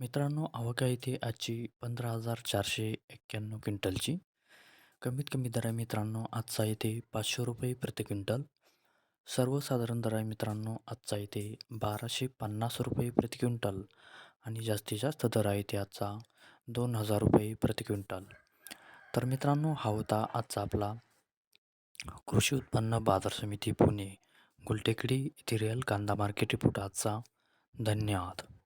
मित्रांनो आवक आहे ती आजची पंधरा हजार चारशे एक्क्याण्णव क्विंटलची. कमीत कमी दर आहे मित्रांनो आजचा येते पाचशे रुपये प्रति क्विंटल. सर्वसाधारण दर आहे मित्रांनो आजचा येते बाराशे पन्नास रुपये प्रति क्विंटल. आणि जास्तीत जास्त दर आहे ते आजचा दोन हजार रुपये प्रति क्विंटल. तर मित्रांनो हा होता आजचा आपला कृषी उत्पन्न बाजार समिती पुणे. गुलटेकडी येथे रिअल कांदा मार्केट रिपोर्ट आजचा. धन्यवाद.